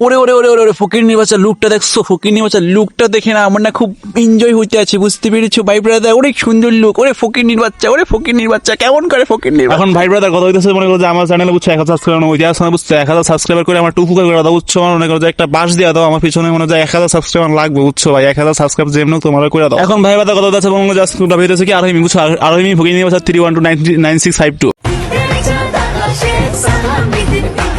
ওরে ওরে ওরে ওরে ওরে ফকির নির্বাচন লুকটা দেখছ? ফকির নির্বাচন লুকটা দেখে না আমার না খুব এনজয় হইতে আছে বুঝতে পেরেছ? ভাই ব্রাদার অনেক সুন্দর লুক ওরে ফকির নির্বাচন ওরে ফকির নির্বাচন কেমন করে ফকির নির্বাচন এখন ভাই ব্রাদার কথা হইতেছে মনে করো যে আমার চ্যানেলে বুঝছ এক হাজার সাবস্ক্রাইবার ওই দেওয়ার সময় বুঝছ এক হাজার সাবস্ক্রাইবার করে আমার টুকু করে দাও বুঝছ? আমার মনে করো যে একটা বাস দিয়ে দাও আমার পিছনে মনে হয় যে এক হাজার সাবস্ক্রাইবার লাগবে বুঝছ? ভাই এক হাজার সাবস্ক্রাইব যেমন তোমার করে দাও। এখন ভাই ব্রাদার কথা হচ্ছে মনে করো জাস্ট হইতেছে কি আর আমি বুঝছ? আর আমি ভুগিয়ে নিয়ে three one two nine six five two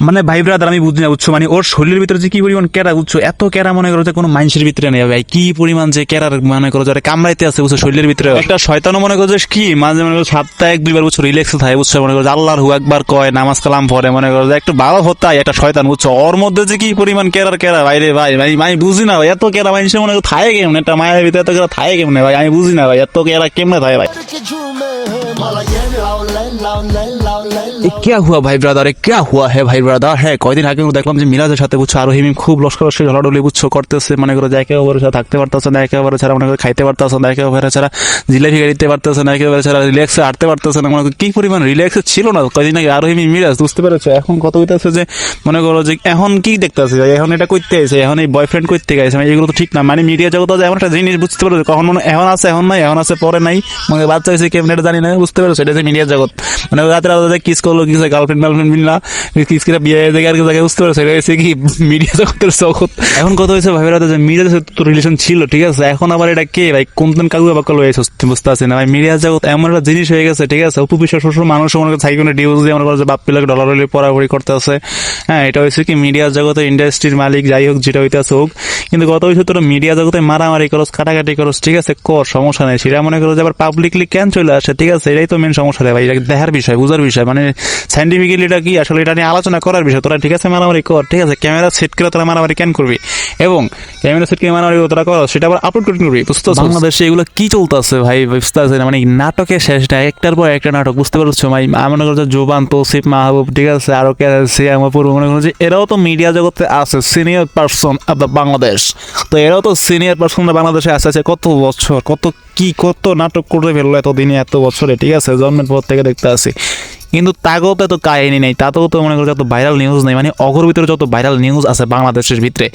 মানে ভাই ব্রাদার আমি বুঝি না, বুঝছ? মানে ওর শরীরের ভিতরে যে কি পরিমাণ ক্যারা বুঝছ? এত ক্যারা মনে করো যে কোনো মানুষের ভিতরে নেই ভাই। কি পরিমাণ যে ক্যারার মনে করো যে কামড়াইতে আছে, বুঝছ, শরীরের ভিতরে। একটা শয়তানও মনে করো যে কি? মাঝে মনে করো সপ্তাহে এক দুইবার বুঝছ রিল্যাক্স থাকে, বুঝছ, মনে করো আল্লাহর হু একবার কয়, নামাজ কালাম পড়ে, মনে করো যে একটু ভালো হতাই একটা শয়তান, বুঝছ? ওর মধ্যে যে কি পরিমাণ ক্যারার ক্যারা ভাই রে ভাই ভাই, আমি বুঝি না ভাই, এত ক্যারা মানুষের মনে করো থাকে কেমন? একটা মায়ের ভিতরে এত ক্যারা থাকে কেমনে ভাই? আমি বুঝি না ভাই, এত ক্যারা কেমনে থাকে ভাই? এ হুয়া ভাই হুয়া হ্যাঁ ভাই ব্রাদার হ্যাঁ কয়দিন আগে দেখলাম যে মিরাজের সাথে বুঝছ আরও হিমিম খুব লস্কর লস্কর ঝলাডলি বুঝছ করতেছে। একে ওভারে থাকতে পারতেছে না, একে ওভারে ছাড়া মনে খাইতে পারতেছে না, একে ওভারে ছাড়া গাড়িতে পারতেছে না, একে ওভারে ছাড়া রিল্যাক্সে হাঁটতে পারতেছে না। মনে করো কি পরিমাণ ছিল না? কয়দিন আগে আরও হিমিম মিরাজ, বুঝতে পেরেছ? এখন কত হইতেছে যে মনে করো যে এখন কি দেখতেছে? এখন এটা করতে আছে এখন এই বয়ফ্রেন্ড করতে গেছে। মানে এগুলো তো ঠিক না। মানে মিডিয়া জগৎ এমন একটা জিনিস বুঝতে পারছ? কখন মনে এখন আছে, এখন নাই, এখন আছে, পরে নাই। মানে বাচ্চা হয়েছে, কেমন এটা জানি না, বুঝতে পারছ? এটা যে মিডিয়া জগৎ। মানে রাতে রাতে কিস গার্লফ্রেন্ড হয়ে জায়গায় জায়গায় বুঝতে পেরেছ এটা হচ্ছে কি মিডিয়া জগতের এখন হয়েছে যে মিডিয়া রিলেশন ছিল, ঠিক আছে? এখন আবার এটা কে? ভাই, কোন দিন কাগু বাক্য লয়েছে বুঝতে পারছি না। ভাই মিডিয়া এমন একটা জিনিস হয়ে গেছে, ঠিক আছে? অপু শ্বশুর, মানুষ, মনে করে ডিউজ দিয়ে বাপ পিলাকে ডলার হলে পড়াপড়ি করতে আছে। হ্যাঁ এটা হচ্ছে কি? মিডিয়া জগতে ইন্ডাস্ট্রির মালিক, যাই হোক, যেটা হইতেছে হোক। কিন্তু গত বছর তোরা মিডিয়া জগতে মারামারি করস, কাটাকাটি করস, ঠিক আছে? কর, সমস্যা নেই। সেটা মনে করো যে আবার পাবলিকলি কেন চলে আসে, ঠিক আছে? এটাই তো মেন সমস্যা রে ভাই। দেখার বিষয়, বুঝার বিষয়। মানে সাইন্টিফিক্যালি এটা কি? আসলে এটা নিয়ে আলোচনা করার বিষয়। তোরা ঠিক আছে মারামারি কর, ঠিক আছে? ক্যামেরা সেট করে তোরা মারামারি কেন করবি? এবং ক্যামেরা সেট করে মারামারি তোরা কর, সেটা আবার আপলোড করে করবি বুঝতে? বাংলাদেশে এগুলো কি চলতেছে ভাই? বুঝতে না মানে নাটকের শেষ না একটার পর একটা নাটক, বুঝতে পারছ? ভাই মনে করছ জোবান, তৌসিফ, মাহবুব, ঠিক আছে? আরও কে আছে? আমার পূর্ব মনে করছি এরাও তো মিডিয়া জগতে আছে senior person of the Bangladesh তো এরাও তো সিনিয়র পার্সন বাংলাদেশে আছে আছে কত বছর, কত কি, কত নাটক করে ফেলল এতদিনে, এত বছরে, ঠিক আছে? জন্মের পর থেকে দেখতে আসি কিন্তু তাকেও তো এত কাহিনী নেই, তাতেও তো মনে করো যত ভাইরাল নিউজ নেই মানে অঘর ভিতরে যত ভাইরাল নিউজ আছে বাংলাদেশের ভিতরে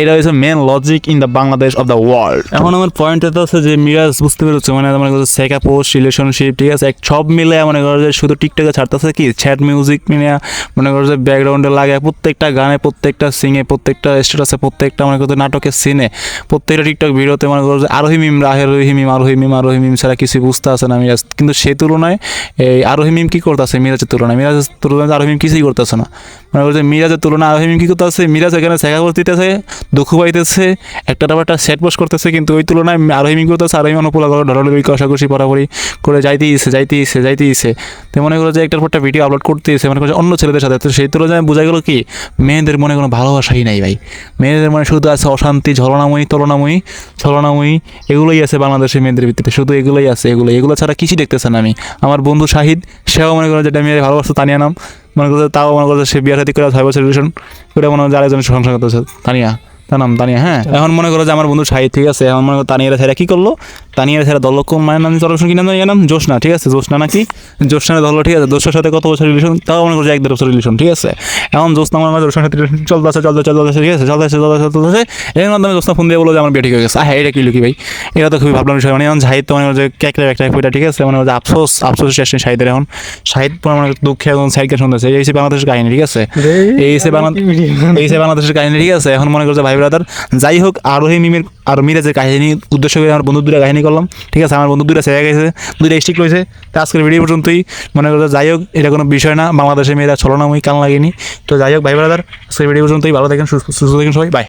এটা হচ্ছে main logic in the Bangladesh of the world এখন আমার পয়েন্ট এটা আছে যে মিরাজ বুঝতে পেরেছ মানে মনে করো সেকা পোস্ট রিলেশনশিপ ঠিক আছে? এক সব মিলে মনে করো যে শুধু টিকটকে ছাড়তেছে কি? চ্যাট মিউজিক নিয়ে মনে করো যে ব্যাকগ্রাউন্ডে লাগে প্রত্যেকটা গানে, প্রত্যেকটা সিঙে প্রত্যেকটা স্ট্যাটাসে প্রত্যেকটা মনে করো নাটকের সিনে প্রত্যেকটা টিকটক ভিডিওতে মনে করো যে আরোহী মিম রাহেরোহী মিম আরোহী মিম আরোহী মিম ছাড়া কিছু বুঝতে আসে না মিরাজ। কিন্তু সেই তুলনায় এই আরোহী মিম কি করতেছে মিরাজের তুলনায়? মিরাজের তুলনায় আরোহী মিম কিছুই করতেছে না। মনে করো যে মিরাজের তুলনায় আরোহী মিম কি করতেছে? মিরাজ এখানে শেখা করতেছে দুঃখ পাইতেছে, একটা একটা সেট পোস্ট করতেছে, কিন্তু ওই তুলনায় আরোহী মিম করতেছে আরোহী অনুপুলা করে কষাকষি পড়াপড়ি করে যাইতে ইসে যাইতে ইসে যাইতে ইসে তো মনে করো যে একটার পর একটা ভিডিও আপলোড করতে ইসে মনে করছে অন্য ছেলেদের সাথে। তো সেই তুলনায় বোঝা গেলো কি, মেয়েদের মনে কোনো ভালোবাসাই নাই ভাই। মেয়েদের মনে শুধু আছে অশান্তি, ঝলনাময়ী, তলনাময়ী ছলনাময়ী এগুলোই আছে বাংলাদেশের মেয়েদের ভিত্তিতে। শুধু এগুলোই আছে, এগুলো এগুলো ছাড়া কিছুই দেখতেছে না আমি। আমার বন্ধু শাহিদ, সেও মনে করো যেটা মেয়ের ভালোবাসতো, তানিয়া নাম। মনে করছে তাও মনে করছে সে বিয়ার সাথে করে ছয় বছর রিলেশন করে মনে হয় আরেকজনের সংসার করতেছে। তানিয়া? তার নাম তানিয়া হ্যাঁ। এখন মনে করো যে আমার বন্ধু শাহিদ ঠিক আছে? এখন মনে করো তানিয়ারা ছেড়ে কি করল? তানিয়ারা ছেড়ে দল কোন মায়ের নাম চলো কি নাম জানি নাম জোসনা ঠিক আছে? জোসনা নাকি? জোসনা ধরলো ঠিক আছে? জোসনার সাথে কত বছর রিলেশন তাও মনে করছে এক দেড় বছর রিলেশন ঠিক আছে? এখন জোসনা মনে হয় জোসনার সাথে রিলেশন চলতেছে চলতে চলতেছে ঠিক আছে? চলতেছে চলতেছে চলতেছে। এর মাধ্যমে জোসনা ফোন দিয়ে বলো যে আমার বিয়ে ঠিক হয়ে গেছে। হ্যাঁ এটা কি লুকি ভাই? এটা তো খুবই ভাবলাম বিষয়। মানে এখন শাহিদ তো মনে করছে ক্যাকরে একটা কইটা ঠিক আছে? মানে যে আফসোস আফসোস শেষ নেই শাহিদের এখন। পুরো মানে দুঃখে এখন সাইডকে শুনতেছে। এই হিসেবে বাংলাদেশের কাহিনী ঠিক আছে? এই হিসেবে বাংলাদেশ এই হিসেবে বাংলাদেশের কাহিনী ঠিক আছে? এখন মনে করছে ভাই ব্রাদার। যাই হোক আরোহী মিমের আর মিরাজের কাহিনী উদ্দেশ্য করে আমার বন্ধু দুটা কাহিনী করলাম। ঠিক আছে, আমার বন্ধু দুটা ছেড়ে গেছে, দুইটা স্টিক রয়েছে। তো আজকের ভিডিও পর্যন্তই। মনে করো যাই হোক, এটা কোনো বিষয় না। বাংলাদেশে মেয়েরা ছলনাময়ী কান লাগেনি তো যাই হোক, ভাই ব্রাদার, আজকের ভিডিও পর্যন্তই। ভালো থাকেন, সুস্থ থাকেন সবাই। বাই